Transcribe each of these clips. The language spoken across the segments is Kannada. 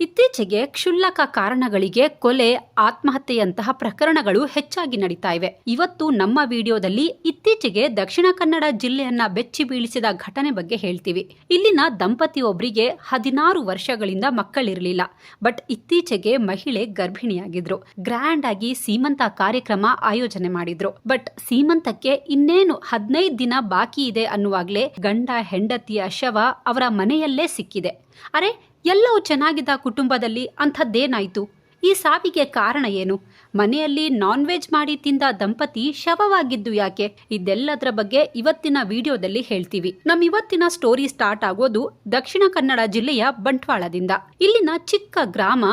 ಇತ್ತೀಚೆಗೆ ಕ್ಷುಲ್ಲಕ ಕಾರಣಗಳಿಗೆ ಕೊಲೆ, ಆತ್ಮಹತ್ಯೆಯಂತಹ ಪ್ರಕರಣಗಳು ಹೆಚ್ಚಾಗಿ ನಡೀತಾ ಇವೆ. ಇವತ್ತು ನಮ್ಮ ವಿಡಿಯೋದಲ್ಲಿ ಇತ್ತೀಚೆಗೆ ದಕ್ಷಿಣ ಕನ್ನಡ ಜಿಲ್ಲೆಯನ್ನ ಬೆಚ್ಚಿ ಬೀಳಿಸಿದ ಘಟನೆ ಬಗ್ಗೆ ಹೇಳ್ತೀವಿ. ಇಲ್ಲಿನ ದಂಪತಿ ಒಬ್ಬರಿಗೆ ಹದಿನಾರು ವರ್ಷಗಳಿಂದ ಮಕ್ಕಳಿರಲಿಲ್ಲ. ಬಟ್ ಇತ್ತೀಚೆಗೆ ಮಹಿಳೆ ಗರ್ಭಿಣಿಯಾಗಿದ್ರು. ಗ್ರ್ಯಾಂಡ್ ಆಗಿ ಸೀಮಂತ ಕಾರ್ಯಕ್ರಮ ಆಯೋಜನೆ ಮಾಡಿದ್ರು. ಬಟ್ ಸೀಮಂತಕ್ಕೆ ಇನ್ನೇನು ಹದಿನೈದು ದಿನ ಬಾಕಿ ಇದೆ ಅನ್ನುವಾಗಲೇ ಗಂಡ ಹೆಂಡತಿಯ ಶವ ಅವರ ಮನೆಯಲ್ಲೇ ಸಿಕ್ಕಿದೆ. ಅರೆ ಎಲ್ಲವೂ ಚೆನ್ನಾಗಿದ್ದ ಕುಟುಂಬದಲ್ಲಿ ಅಂಥದ್ದೇನಾಯಿತು? ಈ ಸಾವಿಗೆ ಕಾರಣ ಏನು? ಮನೆಯಲ್ಲಿ ನಾನ್ ವೆಜ್ ಮಾಡಿ ತಿಂದ ದಂಪತಿ ಶವವಾಗಿದ್ದು ಯಾಕೆ? ಇದೆಲ್ಲದರ ಬಗ್ಗೆ ಇವತ್ತಿನ ವಿಡಿಯೋದಲ್ಲಿ ಹೇಳ್ತೀವಿ. ನಮ್ಮ ಇವತ್ತಿನ ಸ್ಟೋರಿ ಸ್ಟಾರ್ಟ್ ಆಗೋದು ದಕ್ಷಿಣ ಕನ್ನಡ ಜಿಲ್ಲೆಯ ಬಂಟ್ವಾಳದಿಂದ. ಇಲ್ಲಿನ ಚಿಕ್ಕ ಗ್ರಾಮ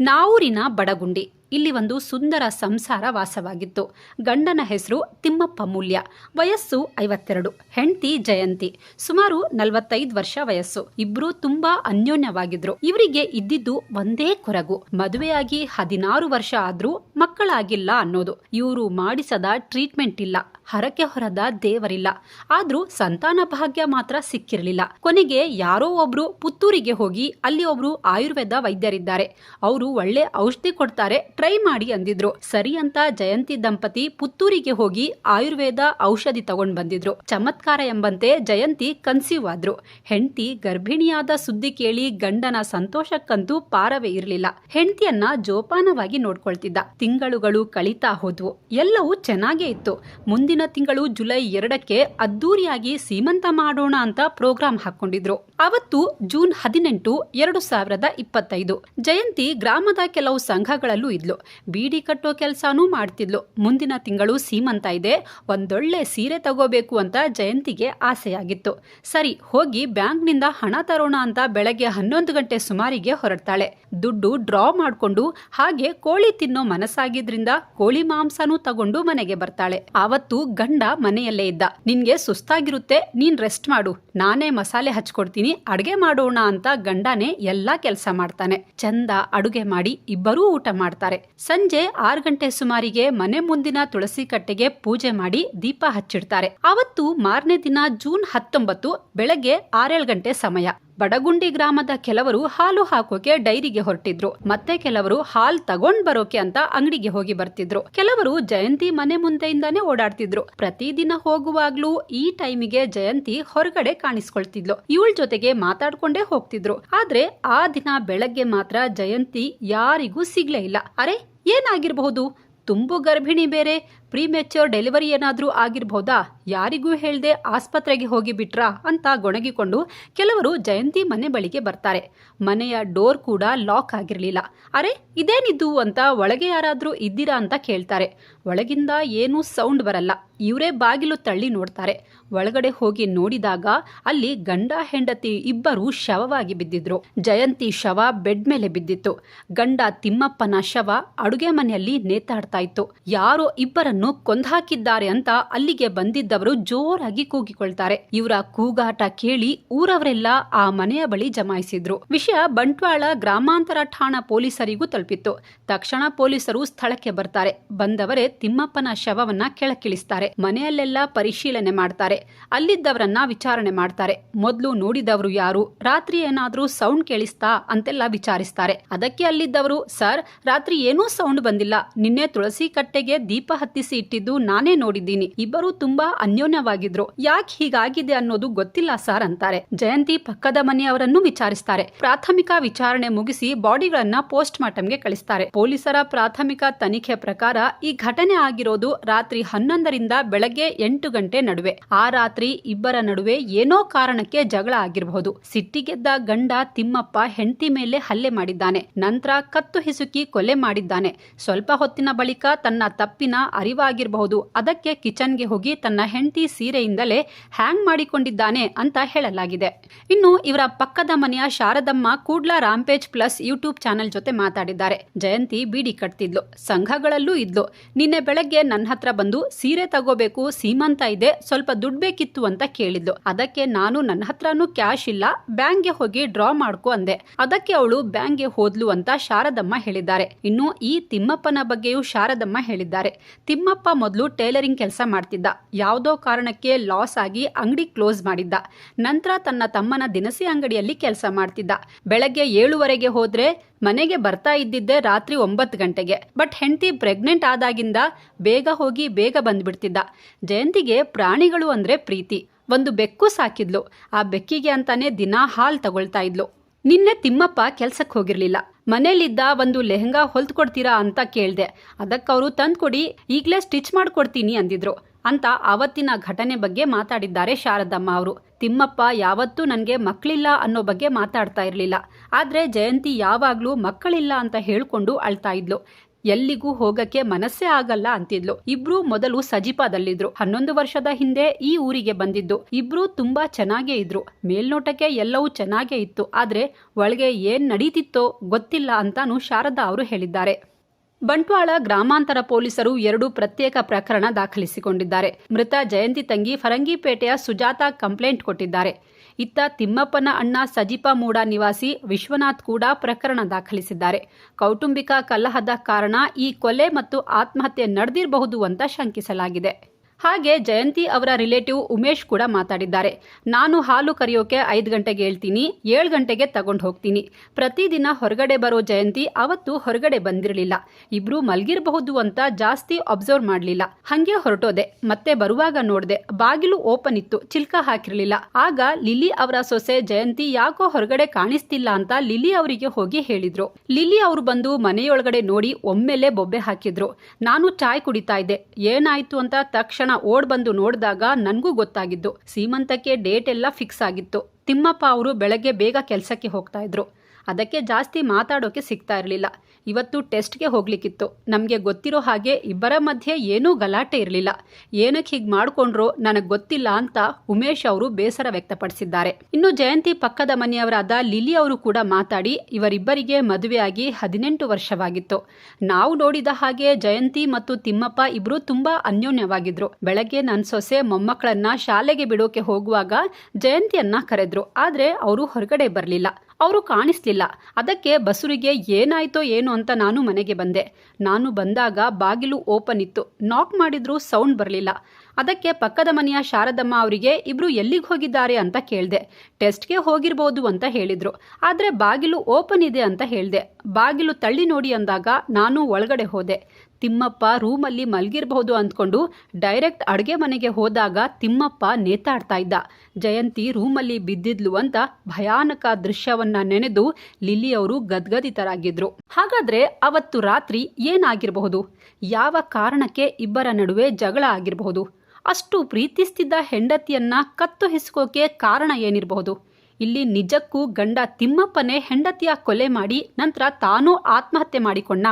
ನಾವೂರಿನ ಬಡಗುಂಡಿ. ಇಲ್ಲಿ ಒಂದು ಸುಂದರ ಸಂಸಾರ ವಾಸವಾಗಿತ್ತು. ಗಂಡನ ಹೆಸರು ತಿಮ್ಮಪ್ಪ ಮೂಲ್ಯ. ವಯಸ್ಸು ಐವತ್ತೆರಡು. ಹೆಂಡತಿ ಜಯಂತಿ. ಸುಮಾರು ನಲವತ್ತೈದು ವರ್ಷ ವಯಸ್ಸು. ಇಬ್ರು ತುಂಬಾ ಅನ್ಯೋನ್ಯವಾಗಿದ್ರು. ಇವರಿಗೆ ಇದ್ದಿದ್ದು ಒಂದೇ ಕೊರಗು. ಮದುವೆಯಾಗಿ ಹದಿನಾರು ವರ್ಷ ಆದ್ರೂ ಮಕ್ಕಳಾಗಿಲ್ಲ ಅನ್ನೋದು. ಇವರು ಮಾಡಿಸದ ಟ್ರೀಟ್ಮೆಂಟ್ ಇಲ್ಲ. ಹರಕೆ ಹೊರದ ದೇವರಿಲ್ಲ. ಆದ್ರೂ ಸಂತಾನ ಭಾಗ್ಯ ಮಾತ್ರ ಸಿಕ್ಕಿರಲಿಲ್ಲ. ಕೊನೆಗೆ ಯಾರೋ ಒಬ್ರು ಪುತ್ತೂರಿಗೆ ಹೋಗಿ ಅಲ್ಲಿ ಒಬ್ರು ಆಯುರ್ವೇದ ವೈದ್ಯರಿದ್ದಾರೆ. ಅವರು ಒಳ್ಳೆ ಔಷಧಿ ಕೊಡ್ತಾರೆ, ಟ್ರೈ ಮಾಡಿ ಅಂದಿದ್ರು. ಸರಿ ಅಂತ ಜಯಂತಿ ದಂಪತಿ ಪುತ್ತೂರಿಗೆ ಹೋಗಿ ಆಯುರ್ವೇದ ಔಷಧಿ ತಗೊಂಡ್ ಬಂದಿದ್ರು. ಚಮತ್ಕಾರ ಎಂಬಂತೆ ಜಯಂತಿ ಕನ್ಸೀವ್ ಆದ್ರು. ಹೆಂಡತಿ ಗರ್ಭಿಣಿಯಾದ ಸುದ್ದಿ ಕೇಳಿ ಗಂಡನ ಸಂತೋಷಕ್ಕಂತೂ ಪಾರವೇ ಇರಲಿಲ್ಲ. ಹೆಂಡತಿಯನ್ನ ಜೋಪಾನವಾಗಿ ನೋಡ್ಕೊಳ್ತಿದ್ದ. ತಿಂಗಳುಗಳು ಕಳೀತಾ ಹೋದ್ವು. ಎಲ್ಲವೂ ಚೆನ್ನಾಗೇ ಇತ್ತು. ಮುಂದಿನ ತಿಂಗಳು ಜುಲೈ ಎರಡಕ್ಕೆ ಅದ್ದೂರಿಯಾಗಿ ಸೀಮಂತ ಮಾಡೋಣ ಅಂತ ಪ್ರೋಗ್ರಾಂ ಹಾಕೊಂಡಿದ್ರು ಅವತ್ತು ಜೂನ್ ಹದಿನೆಂಟು, ಎರಡು ಸಾವಿರದ ಇಪ್ಪತ್ತೈದು. ಜಯಂತಿ ಗ್ರಾಮದ ಕೆಲವು ಸಂಘಗಳಲ್ಲೂ ಇದ್ಲು. ಬೀಡಿ ಕಟ್ಟೋ ಕೆಲಸನೂ ಮಾಡ್ತಿದ್ಲು. ಮುಂದಿನ ತಿಂಗಳು ಸೀಮಂತ ಇದೆ. ಒಂದೊಳ್ಳೆ ಸೀರೆ ತಗೋಬೇಕು ಅಂತ ಜಯಂತಿಗೆ ಆಸೆಯಾಗಿತ್ತು. ಸರಿ, ಹೋಗಿ ಬ್ಯಾಂಕ್ನಿಂದ ಹಣ ತರೋಣ ಅಂತ ಬೆಳಗ್ಗೆ ಹನ್ನೊಂದು ಗಂಟೆ ಸುಮಾರಿಗೆ ಹೊರಡ್ತಾಳೆ. ದುಡ್ಡು ಡ್ರಾ ಮಾಡ್ಕೊಂಡು ಹಾಗೆ ಕೋಳಿ ತಿನ್ನೋ ಮನಸ್ಸಾಗಿದ್ರಿಂದ ಕೋಳಿ ಮಾಂಸನೂ ತಗೊಂಡು ಮನೆಗೆ ಬರ್ತಾಳೆ. ಆವತ್ತು ಗಂಡ ಮನೆಯಲ್ಲೇ ಇದ್ದ. ನಿನ್ಗೆ ಸುಸ್ತಾಗಿರುತ್ತೆ, ನೀನ್ ರೆಸ್ಟ್ ಮಾಡು. ನಾನೇ ಮಸಾಲೆ ಹಚ್ಕೊಡ್ತೀನಿ, ಅಡುಗೆ ಮಾಡೋಣ ಅಂತ ಗಂಡನೇ ಎಲ್ಲಾ ಕೆಲಸ ಮಾಡ್ತಾನೆ. ಚಂದ ಅಡುಗೆ ಮಾಡಿ ಇಬ್ಬರೂ ಊಟ ಮಾಡ್ತಾರೆ. ಸಂಜೆ ಆರು ಗಂಟೆ ಸುಮಾರಿಗೆ ಮನೆ ಮುಂದಿನ ತುಳಸಿ ಕಟ್ಟೆಗೆ ಪೂಜೆ ಮಾಡಿ ದೀಪ ಹಚ್ಚಿಡ್ತಾರೆ. ಅವತ್ತು ಮಾರನೇ ದಿನ ಜೂನ್ ಹತ್ತೊಂಬತ್ತು, ಬೆಳಗ್ಗೆ ಆರೇಳು ಗಂಟೆ ಸಮಯ. ಬಡಗುಂಡಿ ಗ್ರಾಮದ ಕೆಲವರು ಹಾಲು ಹಾಕೋಕೆ ಡೈರಿಗೆ ಹೊರಟಿದ್ರು. ಮತ್ತೆ ಕೆಲವರು ಹಾಲ್ ತಗೊಂಡ್ ಬರೋಕೆ ಅಂತ ಅಂಗಡಿಗೆ ಹೋಗಿ ಬರ್ತಿದ್ರು. ಕೆಲವರು ಜಯಂತಿ ಮನೆ ಮುಂದೆಯಿಂದಾನೇ ಓಡಾಡ್ತಿದ್ರು. ಪ್ರತಿದಿನ ಹೋಗುವಾಗ್ಲೂ ಈ ಟೈಮಿಗೆ ಜಯಂತಿ ಹೊರಗಡೆ ಕಾಣಿಸ್ಕೊಳ್ತಿದ್ಲು. ಇವಳ ಜೊತೆಗೆ ಮಾತಾಡ್ಕೊಂಡೇ ಹೋಗ್ತಿದ್ರು. ಆದ್ರೆ ಆ ದಿನ ಬೆಳಗ್ಗೆ ಮಾತ್ರ ಜಯಂತಿ ಯಾರಿಗೂ ಸಿಗ್ಲೇ ಇಲ್ಲ. ಅರೆ, ಏನಾಗಿರಬಹುದು? ತುಂಬು ಗರ್ಭಿಣಿ ಬೇರೆ ಪ್ರೀಮೆಚ್ಯೂರ್ ಡೆಲಿವರಿ ಏನಾದರೂ ಆಗಿರ್ಬೋದಾ? ಯಾರಿಗೂ ಹೇಳದೆ ಆಸ್ಪತ್ರೆಗೆ ಹೋಗಿ ಬಿಟ್ರಾ ಅಂತ ಗೊಣಗಿಕೊಂಡು ಕೆಲವರು ಜಯಂತಿ ಮನೆ ಬಳಿಗೆ ಬರ್ತಾರೆ. ಮನೆಯ ಡೋರ್ ಕೂಡ ಲಾಕ್ ಆಗಿರಲಿಲ್ಲ. ಅರೆ ಇದೇನಿದ್ದು ಅಂತ ಒಳಗೆ ಯಾರಾದರೂ ಇದ್ದೀರಾ ಅಂತ ಕೇಳ್ತಾರೆ. ಒಳಗಿಂದ ಏನೂ ಸೌಂಡ್ ಬರಲ್ಲ. ಇವರೇ ಬಾಗಿಲು ತಳ್ಳಿ ನೋಡ್ತಾರೆ. ಒಳಗಡೆ ಹೋಗಿ ನೋಡಿದಾಗ ಅಲ್ಲಿ ಗಂಡ, ಹೆಂಡತಿ ಇಬ್ಬರು ಶವವಾಗಿ ಬಿದ್ದಿದ್ರು. ಜಯಂತಿ ಶವ ಬೆಡ್ ಮೇಲೆ ಬಿದ್ದಿತ್ತು. ಗಂಡ ತಿಮ್ಮಪ್ಪನ ಶವ ಅಡುಗೆ ಮನೆಯಲ್ಲಿ ನೇತಾಡ್ತಾ ಇತ್ತು. ಯಾರೋ ಇಬ್ಬರನ್ನು ಕೊಂದ್ಹಾಕಿದ್ದಾರೆ ಅಂತ ಅಲ್ಲಿಗೆ ಬಂದಿದ್ದವರು ಜೋರಾಗಿ ಕೂಗಿಕೊಳ್ತಾರೆ. ಇವರ ಕೂಗಾಟ ಕೇಳಿ ಊರವರೆಲ್ಲ ಆ ಮನೆಯ ಬಳಿ ಜಮಾಯಿಸಿದ್ರು. ವಿಷಯ ಬಂಟ್ವಾಳ ಗ್ರಾಮಾಂತರ ಠಾಣಾ ಪೊಲೀಸರಿಗೂ ತಲುಪಿತ್ತು. ತಕ್ಷಣ ಪೊಲೀಸರು ಸ್ಥಳಕ್ಕೆ ಬರ್ತಾರೆ. ಬಂದವರೇ ತಿಮ್ಮಪ್ಪನ ಶವವನ್ನ ಕೆಳಕ್ಕಿಳಿಸ್ತಾರೆ. ಮನೆಯಲ್ಲೆಲ್ಲ ಪರಿಶೀಲನೆ ಮಾಡ್ತಾರೆ. ಅಲ್ಲಿದ್ದವರನ್ನ ವಿಚಾರಣೆ ಮಾಡ್ತಾರೆ. ಮೊದಲು ನೋಡಿದವರು ಯಾರು? ರಾತ್ರಿ ಏನಾದ್ರೂ ಸೌಂಡ್ ಕೇಳಿಸ್ತಾ ಅಂತೆಲ್ಲ ವಿಚಾರಿಸ್ತಾರೆ. ಅದಕ್ಕೆ ಅಲ್ಲಿದ್ದವರು, ಸರ್, ರಾತ್ರಿ ಏನೂ ಸೌಂಡ್ ಬಂದಿಲ್ಲ. ನಿನ್ನೆ ತುಳಸಿ ಕಟ್ಟೆಗೆ ದೀಪ ಹತ್ತಿಸಿ ಇಟ್ಟಿದ್ದು ನಾನೇ ನೋಡಿದ್ದೀನಿ. ಇಬ್ಬರು ತುಂಬಾ ಅನ್ಯೋನ್ಯವಾಗಿದ್ರು. ಯಾಕೆ ಹೀಗಾಗಿದೆ ಅನ್ನೋದು ಗೊತ್ತಿಲ್ಲ ಸರ್ ಅಂತಾರೆ. ಜಯಂತಿ ಪಕ್ಕದ ಮನೆಯವರನ್ನು ವಿಚಾರಿಸ್ತಾರೆ. ಪ್ರಾಥಮಿಕ ವಿಚಾರಣೆ ಮುಗಿಸಿ ಬಾಡಿಗಳನ್ನ ಪೋಸ್ಟ್ ಮಾರ್ಟಂಗೆ ಕಳಿಸ್ತಾರೆ. ಪೊಲೀಸರ ಪ್ರಾಥಮಿಕ ತನಿಖೆ ಪ್ರಕಾರ ಈ ಘಟನೆ ಆಗಿರೋದು ರಾತ್ರಿ ಹನ್ನೊಂದರಿಂದ ಬೆಳಗ್ಗೆ ಎಂಟು ಗಂಟೆ ನಡುವೆ. ಆ ರಾತ್ರಿ ಇಬ್ಬರ ನಡುವೆ ಏನೋ ಕಾರಣಕ್ಕೆ ಜಗಳ ಆಗಿರಬಹುದು. ಸಿಟ್ಟಿಗೆದ್ದ ಗಂಡ ತಿಮ್ಮಪ್ಪ ಹೆಂಡತಿ ಮೇಲೆ ಹಲ್ಲೆ ಮಾಡಿದ್ದಾನೆ. ನಂತರ ಕತ್ತು ಹಿಸುಕಿ ಕೊಲೆ ಮಾಡಿದ್ದಾನೆ. ಸ್ವಲ್ಪ ಹೊತ್ತಿನ ಬಳಿಕ ತನ್ನ ತಪ್ಪಿನ ಅರಿವಾಗಿರಬಹುದು. ಅದಕ್ಕೆ ಕಿಚನ್ಗೆ ಹೋಗಿ ತನ್ನ ಹೆಂಡತಿ ಸೀರೆಯಿಂದಲೇ ಹ್ಯಾಂಗ್ ಮಾಡಿಕೊಂಡಿದ್ದಾನೆ ಅಂತ ಹೇಳಲಾಗಿದೆ. ಇನ್ನು ಇವರ ಪಕ್ಕದ ಮನೆಯ Sharadamma Kudla rampage plus YouTube channel ಜೊತೆ ಮಾತಾಡಿದ್ದಾರೆ. ಜಯಂತಿ ಬೀಡಿ ಕಟ್ತಿದ್ಲು. ಸಂಘಗಳಲ್ಲೂ ಇದ್ಲು. ನಿನ್ನೆ ಬೆಳಗ್ಗೆ ನನ್ನ ಹತ್ರ ಬಂದು ಸೀರೆ ತಗೋಬೇಕು, ಸೀಮಂತ ಇದೆ, ಸ್ವಲ್ಪ ದುಡ್ಡು ಬೇಕಿತ್ತು ಅಂತ ಕೇಳಿದ್ಲು. ಅದಕ್ಕೆ ನಾನು ನನ್ನ ಹತ್ರನೂ ಕ್ಯಾಶ್ ಇಲ್ಲ, ಬ್ಯಾಂಕ್ಗೆ ಹೋಗಿ ಡ್ರಾ ಮಾಡ್ಕೊ ಅಂದೆ. ಅದಕ್ಕೆ ಅವಳು ಬ್ಯಾಂಕ್ಗೆ ಹೋದ್ಲು ಅಂತ ಶಾರದಮ್ಮ ಹೇಳಿದ್ದಾರೆ. ಇನ್ನು ಈ ತಿಮ್ಮಪ್ಪನ ಬಗ್ಗೆಯೂ ಶಾರದಮ್ಮ ಹೇಳಿದ್ದಾರೆ. ತಿಮ್ಮ ತಿಮ್ಮಪ್ಪ ಮೊದಲು ಟೈಲರಿಂಗ್ ಕೆಲಸ ಮಾಡ್ತಿದ್ದ. ಯಾವುದೋ ಕಾರಣಕ್ಕೆ ಲಾಸ್ ಆಗಿ ಅಂಗಡಿ ಕ್ಲೋಸ್ ಮಾಡಿದ್ದ. ನಂತರ ತನ್ನ ತಮ್ಮನ ದಿನಸಿ ಅಂಗಡಿಯಲ್ಲಿ ಕೆಲಸ ಮಾಡ್ತಿದ್ದ. ಬೆಳಗ್ಗೆ ಏಳುವರೆಗೆ ಹೋದ್ರೆ ಮನೆಗೆ ಬರ್ತಾ ಇದ್ದಿದ್ದೆ ರಾತ್ರಿ ಒಂಬತ್ತು ಗಂಟೆಗೆ. ಬಟ್ ಹೆಂಡತಿ ಪ್ರೆಗ್ನೆಂಟ್ ಆದಾಗಿಂದ ಬೇಗ ಹೋಗಿ ಬೇಗ ಬಂದ್ಬಿಡ್ತಿದ್ದ. ಜಯಂತಿಗೆ ಪ್ರಾಣಿಗಳು ಅಂದ್ರೆ ಪ್ರೀತಿ. ಒಂದು ಬೆಕ್ಕು ಸಾಕಿದ್ಲು. ಆ ಬೆಕ್ಕಿಗೆ ಅಂತಾನೆ ದಿನಾ ಹಾಲು ತಗೊಳ್ತಾ ಇದ್ಲು. ನಿನ್ನೆ ತಿಮ್ಮಪ್ಪ ಕೆಲ್ಸಕ್ಕೆ ಹೋಗಿರ್ಲಿಲ್ಲ. ಮನೇಲಿದ್ದ ಒಂದು ಲೆಹಂಗಾ ಹೊಲ್ತು ಕೊಡ್ತೀರಾ ಅಂತ ಕೇಳ್ದೆ. ಅದಕ್ಕವರು ತಂದ್ಕೊಡಿ, ಈಗಲೇ ಸ್ಟಿಚ್ ಮಾಡ್ಕೊಡ್ತೀನಿ ಅಂದಿದ್ರು. ಅಂತ ಆವತ್ತಿನ ಘಟನೆ ಬಗ್ಗೆ ಮಾತಾಡಿದ್ದಾರೆ ಶಾರದಮ್ಮ ಅವರು. ತಿಮ್ಮಪ್ಪ ಯಾವತ್ತೂ ನನಗೆ ಮಕ್ಕಳಿಲ್ಲ ಅನ್ನೋ ಬಗ್ಗೆ ಮಾತಾಡ್ತಾ ಇರಲಿಲ್ಲ. ಆದರೆ ಜಯಂತಿ ಯಾವಾಗಲೂ ಮಕ್ಕಳಿಲ್ಲ ಅಂತ ಹೇಳ್ಕೊಂಡು ಅಳ್ತಾ ಇದ್ಲು. ಎಲ್ಲಿಗೂ ಹೋಗಕ್ಕೆ ಮನಸ್ಸೇ ಆಗಲ್ಲ ಅಂತಿದ್ಲು. ಇಬ್ರು ಮೊದಲು ಸಜಿಪಾದಲ್ಲಿದ್ರು. ಹನ್ನೊಂದು ವರ್ಷದ ಹಿಂದೆ ಈ ಊರಿಗೆ ಬಂದಿದ್ದು. ಇಬ್ರು ತುಂಬಾ ಚೆನ್ನಾಗೇ ಇದ್ರು. ಮೇಲ್ನೋಟಕ್ಕೆ ಎಲ್ಲವೂ ಚೆನ್ನಾಗೇ ಇತ್ತು. ಆದ್ರೆ ಒಳಗೆ ಏನ್ ನಡೀತಿತ್ತೋ ಗೊತ್ತಿಲ್ಲ ಅಂತಾನು ಶಾರದಾ ಅವರು ಹೇಳಿದ್ದಾರೆ. ಬಂಟ್ವಾಳ ಗ್ರಾಮಾಂತರ ಪೊಲೀಸರು ಎರಡು ಪ್ರತ್ಯೇಕ ಪ್ರಕರಣ ದಾಖಲಿಸಿಕೊಂಡಿದ್ದಾರೆ. ಮೃತ ಜಯಂತಿ ತಂಗಿ ಫರಂಗಿಪೇಟೆಯ ಸುಜಾತ ಕಂಪ್ಲೇಂಟ್ ಕೊಟ್ಟಿದ್ದಾರೆ. ಇತ್ತ ತಿಮ್ಮಪ್ಪನ ಅಣ್ಣ ಸಜಿಪ ಮೂಡ ನಿವಾಸಿ ವಿಶ್ವನಾಥ್ ಕೂಡ ಪ್ರಕರಣ ದಾಖಲಿಸಿದ್ದಾರೆ. ಕೌಟುಂಬಿಕ ಕಲಹದ ಕಾರಣ ಈ ಕೊಲೆ ಮತ್ತು ಆತ್ಮಹತ್ಯೆ ನಡೆದಿರಬಹುದು ಅಂತ ಶಂಕಿಸಲಾಗಿದೆ. ಹಾಗೆ ಜಯಂತಿ ಅವರ ರಿಲೇಟಿವ್ ಉಮೇಶ್ ಕೂಡ ಮಾತಾಡಿದ್ದಾರೆ. ನಾನು ಹಾಲು ಕರೆಯೋಕೆ ಐದು ಗಂಟೆಗೆ ಹೇಳ್ತೀನಿ, ಏಳು ಗಂಟೆಗೆ ತಗೊಂಡು ಹೋಗ್ತೀನಿ. ಪ್ರತಿದಿನ ಹೊರಗಡೆ ಬರೋ ಜಯಂತಿ ಅವತ್ತು ಹೊರಗಡೆ ಬಂದಿರಲಿಲ್ಲ. ಇಬ್ರು ಮಲ್ಗಿರಬಹುದು ಅಂತ ಜಾಸ್ತಿ ಅಬ್ಸರ್ವ್ ಮಾಡಲಿಲ್ಲ. ಹಂಗೆ ಹೊರಟೋದೆ, ಮತ್ತೆ ಬರುವಾಗ ನೋಡಿದೆ, ಬಾಗಿಲು ಓಪನ್ ಇತ್ತು, ಚಿಲ್ಕ ಹಾಕಿರಲಿಲ್ಲ. ಆಗ ಲಿಲಿ ಅವರ ಸೊಸೆ ಜಯಂತಿ ಯಾಕೋ ಹೊರಗಡೆ ಕಾಣಿಸ್ತಿಲ್ಲ ಅಂತ ಲಿಲಿ ಅವರಿಗೆ ಹೋಗಿ ಹೇಳಿದ್ರು. ಲಿಲಿ ಅವರು ಬಂದು ಮನೆಯೊಳಗಡೆ ನೋಡಿ ಒಮ್ಮೆಲೆ ಬೊಬ್ಬೆ ಹಾಕಿದ್ರು. ನಾನು ಚಾಯ್ ಕುಡಿತಾ ಇದ್ದೆ. ಏನಾಯ್ತು ಅಂತ ತಕ್ಷಣ ಓಡ್ ಬಂದು ನೋಡಿದಾಗ ನನಗೂ ಗೊತ್ತಾಗಿದ್ದು. ಸೀಮಂತಕ್ಕೆ ಡೇಟ್ ಎಲ್ಲ ಫಿಕ್ಸ್ ಆಗಿತ್ತು. ತಿಮ್ಮಪ್ಪ ಅವರು ಬೆಳಗ್ಗೆ ಬೇಗ ಕೆಲಸಕ್ಕೆ ಹೋಗ್ತಾ ಇದ್ರು. ಅದಕ್ಕೆ ಜಾಸ್ತಿ ಮಾತಾಡೋಕೆ ಸಿಗ್ತಾ ಇರಲಿಲ್ಲ. ಇವತ್ತು ಟೆಸ್ಟ್ಗೆ ಹೋಗ್ಲಿಕ್ಕಿತ್ತು. ನಮಗೆ ಗೊತ್ತಿರೋ ಹಾಗೆ ಇಬ್ಬರ ಮಧ್ಯೆ ಏನೂ ಗಲಾಟೆ ಇರಲಿಲ್ಲ. ಏನಕ್ಕೆ ಹೀಗೆ ಮಾಡ್ಕೊಂಡ್ರೋ ನನಗೆ ಗೊತ್ತಿಲ್ಲ ಅಂತ ಉಮೇಶ್ ಅವರು ಬೇಸರ ವ್ಯಕ್ತಪಡಿಸಿದ್ದಾರೆ. ಇನ್ನು ಜಯಂತಿ ಪಕ್ಕದ ಮನೆಯವರಾದ ಲಿಲಿ ಅವರು ಕೂಡ ಮಾತಾಡಿ ಇವರಿಬ್ಬರಿಗೆ ಮದುವೆಯಾಗಿ ಹದಿನೆಂಟು ವರ್ಷವಾಗಿತ್ತು. ನಾವು ನೋಡಿದ ಹಾಗೆ ಜಯಂತಿ ಮತ್ತು ತಿಮ್ಮಪ್ಪ ಇಬ್ಬರು ತುಂಬಾ ಅನ್ಯೋನ್ಯವಾಗಿದ್ರು. ಬೆಳಗ್ಗೆ ನನ್ನ ಸೊಸೆ ಮೊಮ್ಮಕ್ಕಳನ್ನ ಶಾಲೆಗೆ ಬಿಡೋಕೆ ಹೋಗುವಾಗ ಜಯಂತಿಯನ್ನ ಕರೆದ್ರು. ಆದ್ರೆ ಅವರು ಹೊರಗಡೆ ಬರಲಿಲ್ಲ. ಅವರು ಕಾಣಿಸ್ಲಿಲ್ಲ. ಅದಕ್ಕೆ ಬಸುರಿಗೆ ಏನಾಯ್ತೋ ಏನು ಅಂತ ನಾನು ಮನೆಗೆ ಬಂದೆ. ನಾನು ಬಂದಾಗ ಬಾಗಿಲು ಓಪನ್ ಇತ್ತು. ನಾಕ್ ಮಾಡಿದ್ರೂ ಸೌಂಡ್ ಬರಲಿಲ್ಲ. ಅದಕ್ಕೆ ಪಕ್ಕದ ಮನೆಯ ಶಾರದಮ್ಮ ಅವರಿಗೆ, ಇಬ್ರು ಎಲ್ಲಿಗೆ ಹೋಗಿದ್ದಾರೆ ಅಂತ ಕೇಳಿದೆ. ಟೆಸ್ಟ್ಗೆ ಹೋಗಿರ್ಬೋದು ಅಂತ ಹೇಳಿದ್ರು. ಆದರೆ ಬಾಗಿಲು ಓಪನ್ ಇದೆ ಅಂತ ಹೇಳಿದೆ. ಬಾಗಿಲು ತಳ್ಳಿ ನೋಡಿ ಅಂದಾಗ ನಾನು ಒಳಗಡೆ ಹೋದೆ. ತಿಮ್ಮಪ್ಪ ರೂಮಲ್ಲಿ ಮಲಗಿರಬಹುದು ಅಂದ್ಕೊಂಡು ಡೈರೆಕ್ಟ್ ಅಡುಗೆ ಮನೆಗೆ ಹೋದಾಗ ತಿಮ್ಮಪ್ಪ ನೇತಾಡ್ತಾ ಇದ್ದ. ಜಯಂತಿ ರೂಮಲ್ಲಿ ಬಿದ್ದಿದ್ಲು ಅಂತ ಭಯಾನಕ ದೃಶ್ಯವನ್ನ ನೆನೆದು ಲಿಲಿ ಅವರು ಗದ್ಗದಿತರಾಗಿದ್ರು. ಹಾಗಾದ್ರೆ ಅವತ್ತು ರಾತ್ರಿ ಏನಾಗಿರಬಹುದು? ಯಾವ ಕಾರಣಕ್ಕೆ ಇಬ್ಬರ ನಡುವೆ ಜಗಳ ಆಗಿರಬಹುದು? ಅಷ್ಟು ಪ್ರೀತಿಸ್ತಿದ್ದ ಹೆಂಡತಿಯನ್ನ ಕತ್ತು ಹಿಸ್ಕೋಕೆ ಕಾರಣ ಏನಿರಬಹುದು? ಇಲ್ಲಿ ನಿಜಕ್ಕೂ ಗಂಡ ತಿಮ್ಮಪ್ಪನೇ ಹೆಂಡತಿಯ ಕೊಲೆ ಮಾಡಿ ನಂತರ ತಾನೂ ಆತ್ಮಹತ್ಯೆ ಮಾಡಿಕೊಂಡ.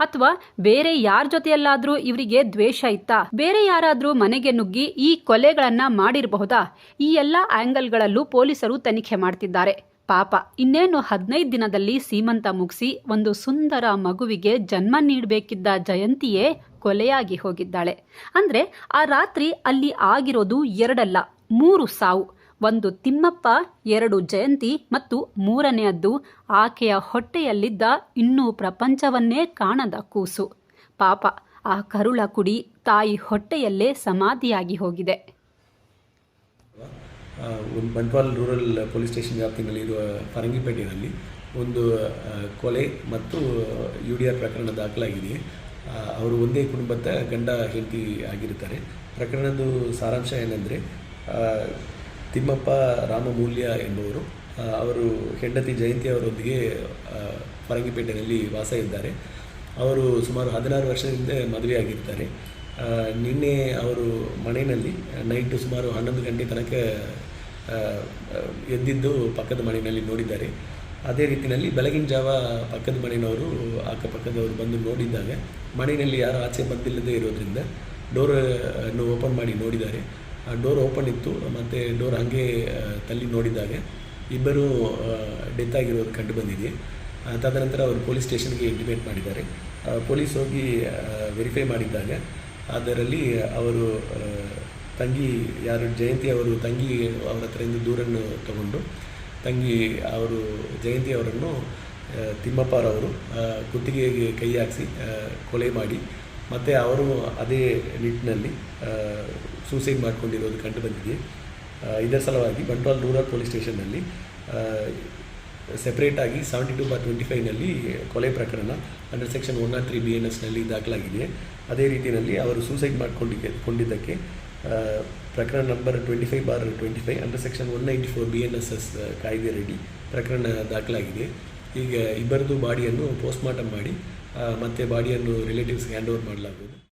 ಅಥವಾ ಬೇರೆ ಯಾರ ಜೊತೆಯಲ್ಲಾದ್ರೂ ಇವರಿಗೆ ದ್ವೇಷ ಇತ್ತಾ? ಬೇರೆ ಯಾರಾದ್ರೂ ಮನೆಗೆ ನುಗ್ಗಿ ಈ ಕೊಲೆಗಳನ್ನ ಮಾಡಿರಬಹುದಾ? ಈ ಎಲ್ಲ ಆಂಗಲ್ಗಳಲ್ಲೂ ಪೊಲೀಸರು ತನಿಖೆ ಮಾಡ್ತಿದ್ದಾರೆ. ಪಾಪ, ಇನ್ನೇನು ಹದಿನೈದು ದಿನದಲ್ಲಿ ಸೀಮಂತ ಮುಗಿಸಿ ಒಂದು ಸುಂದರ ಮಗುವಿಗೆ ಜನ್ಮ ನೀಡಬೇಕಿದ್ದ ಜಯಂತಿಯೇ ಕೊಲೆಯಾಗಿ ಹೋಗಿದ್ದಾಳೆ. ಅಂದ್ರೆ ಆ ರಾತ್ರಿ ಅಲ್ಲಿ ಆಗಿರೋದು ಎರಡಲ್ಲ, ಮೂರು ಸಾವು. ಒಂದು ತಿಮ್ಮಪ್ಪ, ಎರಡು ಜಯಂತಿ ಮತ್ತು ಮೂರನೆಯದ್ದು ಆಕೆಯ ಹೊಟ್ಟೆಯಲ್ಲಿದ್ದ ಇನ್ನೂ ಪ್ರಪಂಚವನ್ನೇ ಕಾಣದ ಕೂಸು. ಪಾಪ, ಆ ಕರುಳ ಕುಡಿ ತಾಯಿ ಹೊಟ್ಟೆಯಲ್ಲೇ ಸಮಾಧಿಯಾಗಿ ಹೋಗಿದೆ. ಒಂದು ಬಂಟ್ವಾಲ್ ರೂರಲ್ ಪೊಲೀಸ್ ಸ್ಟೇಷನ್ ವ್ಯಾಪ್ತಿನಲ್ಲಿ ಇರುವ ಫರಂಗಿಪೇಟೆಯಲ್ಲಿ ಒಂದು ಕೊಲೆ ಮತ್ತು ಯು ಡಿ ಆರ್ ಪ್ರಕರಣ ದಾಖಲಾಗಿದೆ. ಅವರು ಒಂದೇ ಕುಟುಂಬದ ಗಂಡ ಹೆಂಡತಿ ಆಗಿರ್ತಾರೆ ಪ್ರಕರಣದ ಸಾರಾಂಶ ಏನಂದರೆ ತಿಮ್ಮಪ್ಪ ರಾಮಮೂಲ್ಯ ಎಂಬುವರು ಅವರು ಹೆಂಡತಿ ಜಯಂತಿ ಅವರೊಂದಿಗೆ ಫರಂಗಿಪೇಟೆಯಲ್ಲಿ ವಾಸ ಇದ್ದಾರೆ. ಅವರು ಸುಮಾರು ಹದಿನಾರು ವರ್ಷದಿಂದ ಮದುವೆಯಾಗಿರ್ತಾರೆ. ನಿನ್ನೆ ಅವರು ಮನೆಯಲ್ಲಿ ನೈಟು ಸುಮಾರು ಹನ್ನೊಂದು ಗಂಟೆ ತನಕ ಎದ್ದಿದ್ದು ಪಕ್ಕದ ಮನೆಯಲ್ಲಿ ನೋಡಿದ್ದಾರೆ. ಅದೇ ರೀತಿಯಲ್ಲಿ ಬೆಳಗಿನ ಜಾವ ಪಕ್ಕದ ಮನೆಯವರು, ಅಕ್ಕಪಕ್ಕದವರು ಬಂದು ನೋಡಿದ್ದಾಗ ಮನೆಯಲ್ಲಿ ಯಾರು ಆಚೆ ಬಂದಿಲ್ಲದೆ ಇರೋದ್ರಿಂದ, ಡೋರನ್ನು ಓಪನ್ ಮಾಡಿ ನೋಡಿದ್ದಾರೆ. ಡೋರ್ ಓಪನ್ ಇತ್ತು, ಮತ್ತು ಡೋರ್ ಹಾಗೆ ತಲ್ಲಿ ನೋಡಿದಾಗ. ಇಬ್ಬರು ಡೆತ್ ಆಗಿರೋದು ಕಂಡು ಬಂದಿದೆ. ತದನಂತರ ಅವರು ಪೊಲೀಸ್ ಸ್ಟೇಷನ್ಗೆ ಇಂಟಿಮೇಟ್ ಮಾಡಿದ್ದಾರೆ. ಪೊಲೀಸ್ ಹೋಗಿ ವೆರಿಫೈ ಮಾಡಿದ್ದಾಗ. ಅದರಲ್ಲಿ ಅವರು ತಂಗಿ ಯಾರು, ಜಯಂತಿ ಅವರು ತಂಗಿ ಅವರ ಹತ್ರದಿಂದ ದೂರನ್ನು ತಗೊಂಡು, ತಂಗಿ ಅವರು, ಜಯಂತಿ ಅವರನ್ನು ತಿಮ್ಮಪ್ಪರವರು ಕುತ್ತಿಗೆಗೆ ಕೈ ಹಾಕಿಸಿ ಕೊಲೆ ಮಾಡಿ, ಮತ್ತು ಅವರು ಅದೇ ನಿಟ್ಟಿನಲ್ಲಿ ಸೂಸೈಡ್ ಮಾಡ್ಕೊಂಡಿರೋದು ಕಂಡು ಬಂದಿದೆ. ಆ, ಇದರ ಸಲುವಾಗಿ ಬಂಟ್ವಾಲ್ ರೂರಲ್ ಪೊಲೀಸ್ ಸ್ಟೇಷನ್ನಲ್ಲಿ ಸೆಪ್ರೇಟಾಗಿ ಸೆವೆಂಟಿ ಟು ಬಾರ್ ಟ್ವೆಂಟಿ ಫೈವ್ನಲ್ಲಿ ಕೊಲೆ ಪ್ರಕರಣ under section one R three B N ಎಸ್ನಲ್ಲಿ ದಾಖಲಾಗಿದೆ. ಅದೇ ರೀತಿಯಲ್ಲಿ ಅವರು ಸೂಸೈಡ್ ಮಾಡಿಕೊಂಡಿದ್ದೆ ಕೊಂಡಿದ್ದಕ್ಕೆ ಪ್ರಕರಣ number twenty five bar twenty five under section one ninety four B N S S ಕಾಯ್ದೆಯಡಿ ಪ್ರಕರಣ ದಾಖಲಾಗಿದೆ. ಈಗ ಇಬ್ಬರದು ಬಾಡಿಯನ್ನು ಪೋಸ್ಟ್ಮಾರ್ಟಮ್ ಮಾಡಿ ಮತ್ತೆ ಬಾಡಿಯನ್ನು ರಿಲೇಟಿವ್ಸ್ಗೆ ಹ್ಯಾಂಡ್ ಓವರ್ ಮಾಡಲಾಗುವುದು.